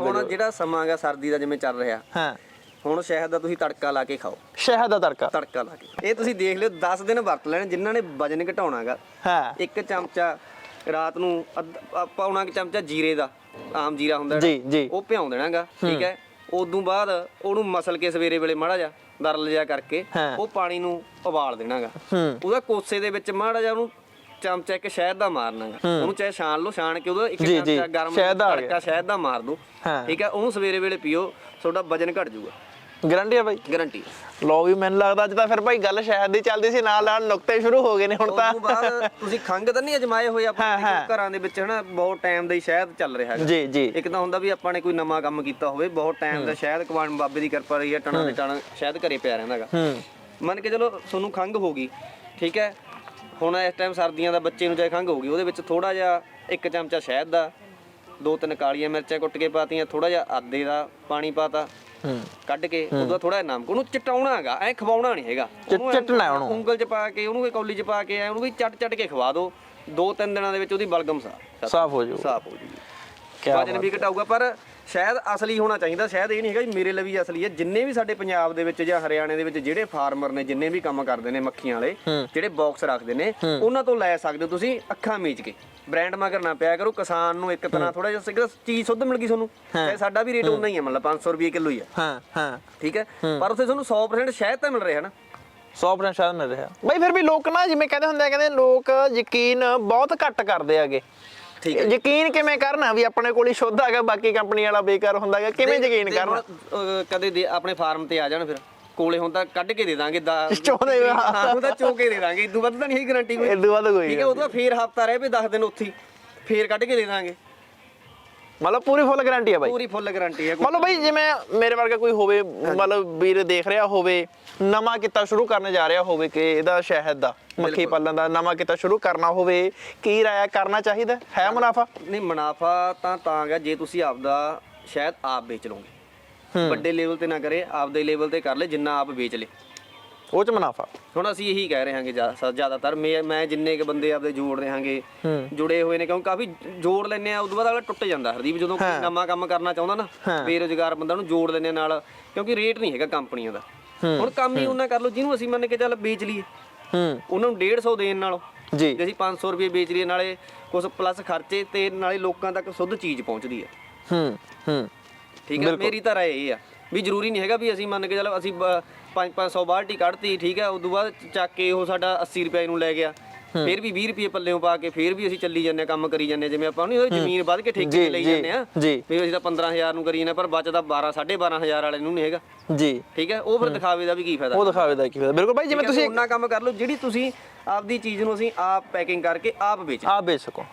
ਹੁਣ ਜਿਹੜਾ ਸਮਾਂ ਹੈਗਾ ਸਰਦੀ ਦਾ ਜਿਵੇਂ ਚੱਲ ਰਿਹਾ ਹਾਂ। ਹੁਣ ਸ਼ਹਿਦ ਦਾ ਤੁਸੀਂ ਤੜਕਾ ਲਾ ਕੇ ਖਾਓ। ਸ਼ਹਿਦ ਦਾ ਤੜਕਾ। ਤੜਕਾ ਲਾ ਕੇ। ਇਹ ਤੁਸੀਂ ਦੇਖ ਲਿਓ 10 ਦਿਨ ਵਰਤ ਲੈਣ ਜਿਨ੍ਹਾਂ ਨੇ ਵਜਨ ਘਟਾਉਣਾਗਾ ਹਾਂ। ਇੱਕ ਚਮਚਾ ਰਾਤ ਨੂੰ ਪੌਣਾ ਕੁ ਚਮਚਾ ਜੀਰੇ ਦਾ ਆਮ ਜੀਰਾ ਹੁੰਦਾ ਜੀ, ਜੀ। ਉਹ ਭਿਉਂ ਦੇਣਾਗਾ ਠੀਕ ਹੈ? ਉਦੋਂ ਬਾਅਦ ਉਹਨੂੰ ਮਸਲ ਕੇ ਸਵੇਰੇ ਵੇਲੇ ਮਾੜਾ ਜਾ ਦਰਲ ਜਿਹਾ ਕਰਕੇ। ਉਹ ਪਾਣੀ ਨੂੰ ਉਬਾਲ ਦੇਣਾਗਾ ਉਹਦਾ ਕੋਸੇ ਦੇ ਵਿੱਚ ਮਾੜਾ ਜਿਹਾ ਉਹਨੂੰ ਚਮਚਾ ਇੱਕ ਸ਼ਹਿਦ ਦਾ ਮਾਰਨਾਗਾ ਉਹਨੂੰ ਚਾਹੇ ਛਾਣ ਲਓ ਛਾਣ ਕੇ ਉਹਦਾ ਇੱਕ ਜੀ, ਜੀ, ਚਮਚਾ ਗਰਮ ਸ਼ਹਿਦ ਦਾ ਆ ਗਿਆ। ਤੜਕਾ ਸ਼ਹਿਦ ਦਾ ਮਾਰ ਹਾਂ। ਠੀਕ ਹੈ ਉਹਨੂੰ ਸਵੇਰੇ ਵੇਲੇ ਪੀਓ ਤੁਹਾਡਾ ਵਜਨ ਘਟ ਜਾਊਗਾ। ਗਰੰਟੀ ਆ ਬਾਈ? ਗਾਰੰਟੀ। ਲੋ ਵੀ ਮੈਨੂੰ ਲੱਗਦਾ ਅੱਜ ਤਾਂ ਫਿਰ ਭਾਈ ਗੱਲ ਸ਼ਹਿਦ ਦੀ ਚੱਲਦੀ ਸੀ ਨਾਲ ਨਾਲ ਨੁਕਤੇ ਸ਼ੁਰੂ ਹੋ ਗਏ ਨੇ ਹੁਣ ਤਾਂ। ਉਸ ਤੋਂ ਬਾਅਦ ਤੁਸੀਂ ਖੰਗ ਤਾਂ ਨਹੀਂ ਅਜਮਾਏ ਹੋਏ ਹਾਂ, ਆਪਣੇ ਹਾਂ। ਘਰਾਂ ਦੇ ਵਿੱਚ ਹਨਾ ਬਹੁਤ ਟਾਈਮ ਦਾ ਹੀ ਸ਼ਹਿਦ ਚੱਲ ਰਿਹਾ ਹੈਗਾ। ਜੀ ਜੀ। ਇੱਕ ਤਾਂ ਹੁੰਦਾ ਵੀ ਆਪਾਂ ਨੇ ਕੋਈ ਨਵਾਂ ਕੰਮ ਕੀਤਾ ਹੋਵੇ ਬਹੁਤ ਟਾਈਮ ਦਾ ਸ਼ਹਿਦ ਕਵਾਨ ਬਾਬੇ ਦੀ ਕਿਰਪਾ ਰਹੀ ਹੈ ਟਣਾ ਦੇ ਟਣਾ ਸ਼ਹਿਦ ਘਰੇ ਪਿਆ ਰਹਿੰਦਾਗਾ ਹੂੰ। ਮੰਨ ਕੇ ਚਲੋ ਤੁਹਾਨੂੰ ਖੰਗ ਹੋ ਗਈ ਠੀਕ ਹੈ ਹੁਣ ਇਸ ਟਾਈਮ ਸਰਦੀਆਂ ਦਾ ਬੱਚੇ ਨੂੰ ਚਾਹੇ ਖੰਗ ਹੋ ਗਈ ਉਹਦੇ ਵਿੱਚ ਥੋੜਾ ਜਿਹਾ ਇੱਕ ਚਮਚਾ ਸ਼ਹਿਦ ਦਾ ਦੋ ਤਿੰਨ ਕਾਲੀਆਂ ਮਿਰਚਾਂ ਕੁੱਟ ਕੇ ਪਾਤੀਆਂ ਥੋੜਾ ਜਿਹਾ ਆਦੇ ਦਾ ਪਾਣੀ ਪਾਤਾ ਹੂੰ। ਕੱਢ ਕੇ ਉਹਦਾ ਥੋੜਾ ਜਿਹਾ ਨਮਕ ਉਹਨੂੰ ਚਟਾਉਣਾ ਹੈਗਾ ਐ ਖਵਾਉਣਾ ਨਹੀਂ ਹੈਗਾ। ਚਟਣਾ ਉਹਨੂੰ। ਉਂਗਲ 'ਚ ਪਾ ਕੇ ਉਹਨੂੰ ਕੋਈ ਕੌਲੀ 'ਚ ਪਾ ਕੇ ਐਂ ਉਹਨੂੰ ਵੀ ਚੱਟ ਚੱਟ ਕੇ ਖਵਾ ਦਿਓ ਦੋ ਤਿੰਨ ਦਿਨਾਂ ਦੇ ਵਿੱਚ ਉਹਦੀ ਬਲਗਮ ਸਾਫ਼ ਸਾਫ਼ ਹੋ ਜਾਊ। ਸਾਫ਼ ਹੋ ਕਿਆ ਵਜਨ ਵੀ ਘਟਾਊਗਾ ਪਰ ਸ਼ਾਇਦ ਅਸਲੀ ਹੋਣਾ ਚਾਹੀਦਾ ਸ਼ਾਇਦ ਇਹ ਨਹੀਂ ਹੈਗਾ ਵੀ ਮੇਰੇ ਲਈ ਵੀ ਅਸਲੀ ਹੈ। ਜਿੰਨੇ ਵੀ ਸਾਡੇ ਪੰਜਾਬ ਦੇ ਵਿੱਚ ਜਾਂ ਹਰਿਆਣੇ ਦੇ ਵਿੱਚ ਜਿਹੜੇ ਫਾਰਮਰ ਨੇ ਜਿੰਨੇ ਵੀ ਕੰਮ ਕਰਦੇ ਨੇ ਮੱਖੀਆਂ ਵਾਲੇ ਜਿਹੜੇ ਬਾਕਸ ਰੱਖਦੇ ਨੇ ਉਹਨਾਂ ਤੋਂ ਲੈ ਸਕਦੇ ਹੋ ਤੁਸੀਂ ਅੱਖਾਂ ਮੀਚ ਕੇ। ਬ੍ਰਾਂਡ ਮਗਰ ਨਾ ਪਿਆ ਕਰੋ ਕਿਸਾਨ ਨੂੰ ਇੱਕ ਤਰ੍ਹਾਂ ਥੋੜਾ ਜਿਹਾ ਸਿੱਧਾ ਚੀਜ਼ ਸੁੱਧ ਮਿਲ ਗਈ ਤੁਹਾਨੂੰ। ਤੇ ਸਾਡਾ ਵੀ ਰੇਟ ਉਨਾ ਹੀ ਹੈ ਮਤਲਬ 500 ਰੁਪਏ ਕਿਲੋ ਹੀ ਹੈ। ਹਾਂ ਹਾਂ। ਠੀਕ ਹੈ? ਪਰ ਉੱਥੇ ਤੁਹਾਨੂੰ 100% ਸ਼ਹਿਦ ਤਾਂ ਮਿਲ ਰਿਹਾ ਨਾ। 100% ਸ਼ਾਇਦ ਮਿਲ ਰਿਹਾ। ਬਾਈ ਫਿਰ ਵੀ ਲੋਕ ਨਾ ਜਿਵੇਂ ਕਹਿੰਦੇ ਹੁੰਦੇ ਆ ਕਹਿੰਦੇ ਲੋਕ ਯਕੀਨ ਬਹੁਤ ਘੱਟ ਕਰਦੇ ਆਗੇ ਠੀਕ ਹੈ। ਯਕੀਨ ਕਿਵੇਂ ਕਰਨਾ ਵੀ ਆਪਣੇ ਕੋਲ ਹੀ ਸ਼ੁੱਧ ਹੈਗਾ ਬਾਕੀ ਕੰਪਨੀ ਵਾਲਾ ਬੇਕਾਰ ਹੁੰਦਾ ਹੈਗਾ ਕਿਵੇਂ ਯਕੀਨ ਕਰਨਾ? ਕਦੇ ਆਪਣੇ ਫਾਰਮ ਤੇ ਆ ਜਾਣ ਫਿਰ। ਕੋਲੇ ਹੁੰਦਾ ਕੱਢ ਕੇ ਦੇ ਦਾਂਗੇ ਦਾ ਵਾ। ਹਾਂ ਉਹਦਾ ਚੋ ਕੇ ਦੇ ਦਾਂਗੇ। ਇਦੋਂ ਵੱਧ ਤਾਂ ਨਹੀਂ ਹੈ ਗਾਰੰਟੀ ਕੋਈ। ਇਦੋਂ ਵੱਧ ਕੋਈ ਠੀਕ ਹੈ ਉਹਦਾ ਫੇਰ ਹਫਤਾ ਰਹੇ ਵੀ 10 ਦਿਨ ਉੱਥੇ ਫੇਰ ਕੱਢ ਕੇ ਦੇ ਦਾਂਗੇ। ਮਤਲਬ ਪੂਰੀ ਫੁੱਲ ਗਾਰੰਟੀ ਆ ਬਾਈ। ਪੂਰੀ ਫੁੱਲ ਗਾਰੰਟੀ ਹੈ ਮਤਲਬ ਬਈ ਜਿਵੇਂ ਮੇਰੇ ਵਰਗਾ ਕੋਈ ਹੋਵੇ ਮਤਲਬ ਵੀਰ ਦੇਖ ਰਿਹਾ ਹੋਵੇ ਨਵਾਂ ਕਿੱਤਾ ਸ਼ੁਰੂ ਕਰਨ ਜਾ ਰਿਹਾ ਹੋਵੇ ਕਿ ਇਹਦਾ ਸ਼ਹਿਦ ਦਾ ਮੱਖੀ ਪਾਲਣ ਦਾ ਨਵਾਂ ਕਿੱਤਾ ਸ਼ੁਰੂ ਕਰਨਾ ਹੋਵੇ ਕੀ ਰਾਇਆ ਕਰਨਾ ਚਾਹੀਦਾ? ਹੈ ਮੁਨਾਫਾ? ਨਹੀਂ ਮੁਨਾਫਾ ਤਾਂ ਤਾਂ ਗਾ ਜੇ ਤੁਸੀਂ ਆਪਦਾ ਸ਼ਾਇਦ ਆਪ ਵੇਚ ਲਓਗੇ। ਵੱਡੇ ਲੈਵਲ ਤੇ ਨਾ ਕਰੇ ਆਪਦੇ ਲੈਵਲ ਤੇ ਕਰ ਲੈ ਜਿੰਨਾ ਆਪ ਵੇਚ ਲੇ। ਉਹ ਚ ਮੁਨਾਫਾ। ਹੁਣ ਅਸੀਂ ਇਹੀ ਕਹਿ ਰਹੇ ਹਾਂਗੇ ਜ਼ਿਆਦਾ- ਜ਼ਿਆਦਾਤਰ ਮੈਂ ਮੈਂ ਜਿੰਨੇ ਕ ਬੰਦੇ ਆਪਦੇ ਜੋੜ ਰਹੇ ਹਾਂਗੇ ਜੁੜੇ ਹੋਏ ਨੇ ਕਿਉਂਕਿ ਕਾਫੀ ਜੋੜ ਲੈਨੇ ਆ ਉਦੋਂ ਬਾਅਦ ਅਗਲਾ ਟੁੱਟ ਜਾਂਦਾ। ਹਰਦੀਪ ਜਦੋਂ ਕੋਈ ਨਵਾਂ ਕੰਮ ਕਰਨਾ ਚਾਹੁੰਦਾ ਨਾ ਬੇਰੋਜ਼ਗਾਰ ਬੰਦਾ ਨੂੰ ਜੋੜ ਲੈਨੇ ਨਾਲ ਕਿਉਂਕਿ ਰੇਟ ਨਹੀਂ ਹੈਗਾ ਕੰਪਨੀਆਂ ਦਾ। ਹੁਣ ਕੰਮ ਹੀ ਉਹਨਾਂ ਕਰ ਲਓ ਜਿਹਨੂੰ ਅਸੀਂ ਮੰਨ ਕੇ ਚੱਲ ਵੇਚ ਲਈਏ। ਹੂੰ। ਉਹਨਾਂ ਨੂੰ 150 ਦੇਣ ਨਾਲੋਂ ਜੀ। ਜੇ ਅਸੀਂ 500 ਰੁਪਏ ਵੇਚ ਲਈਏ ਨਾਲੇ ਕੁਝ ਪਲੱਸ ਖਰਚੇ ਤੇ ਨਾਲੇ ਲੋਕਾਂ ਤੱਕ ਸੁੱਧ ਚੀਜ਼ ਪਹੁੰਚਦੀ ਹੈ। ਹੂੰ ਹੂੰ। ਠੀਕ ਹੈ ਮੇਰੀ ਤਾਂ ਰਾਏ ਇਹ ਆ ਵੀ ਜ਼ਰੂਰੀ ਨਹੀਂ ਹੈਗਾ ਵੀ ਅਸੀਂ ਮੰਨ ਕੇ ਚੱਲ ਅਸੀਂ 5-500 ਬਾਲਟੀ ਕੱਢਤੀ ਠੀਕ ਹੈ ਉਦੋਂ ਬਾਅਦ ਚੱਕ ਕੇ ਉਹ ਸਾਡਾ 80 ਰੁਪਏ ਨੂੰ ਲੈ ਗਿਆ। ਫਿਰ ਵੀ 20 ਰੁਪਏ ਪੱਲਿਓਂ ਪਾ ਕੇ ਫਿਰ ਵੀ ਅਸੀਂ ਚੱਲੀ ਜਾਂਦੇ ਹਾਂ, ਕੰਮ ਕਰੀ ਜਾਂਦੇ ਜਿਵੇਂ ਆਪਾਂ ਉਹ ਜ਼ਮੀਨ ਵੱਧ ਕੇ ਠੇਕੇ ਤੇ ਲਈ ਜਾਂਦੇ ਆ। ਵੀ ਅਸੀਂ ਤਾਂ 15000 ਨੂੰ ਕਰੀ ਜਾਂਦੇ ਪਰ ਬਚਦਾ 12 12500 ਵਾਲੇ ਨੂੰ ਨਹੀਂ ਹੈਗਾ। ਜੀ। ਠੀਕ ਹੈ ਉਹ ਫਿਰ ਦਿਖਾਵੇ ਦਾ ਵੀ ਕੀ ਫਾਇਦਾ। ਉਹ ਦਿਖਾਵੇ ਦਾ ਕੀ ਫਾਇਦਾ। ਬਿਲਕੁਲ ਬਾਈ ਜਿਵੇਂ ਤੁਸੀਂ ਉਹਨਾਂ ਕੰਮ ਕਰ ਲਓ ਜਿਹੜੀ ਤੁਸੀਂ ਆਪਦੀ ਚੀਜ਼ ਨੂੰ ਅਸੀਂ ਆਪ ਪੈਕਿੰਗ ਕਰਕੇ ਆਪ ਵੇਚ ਆਪ ਵੇਚ ਸਕੋ।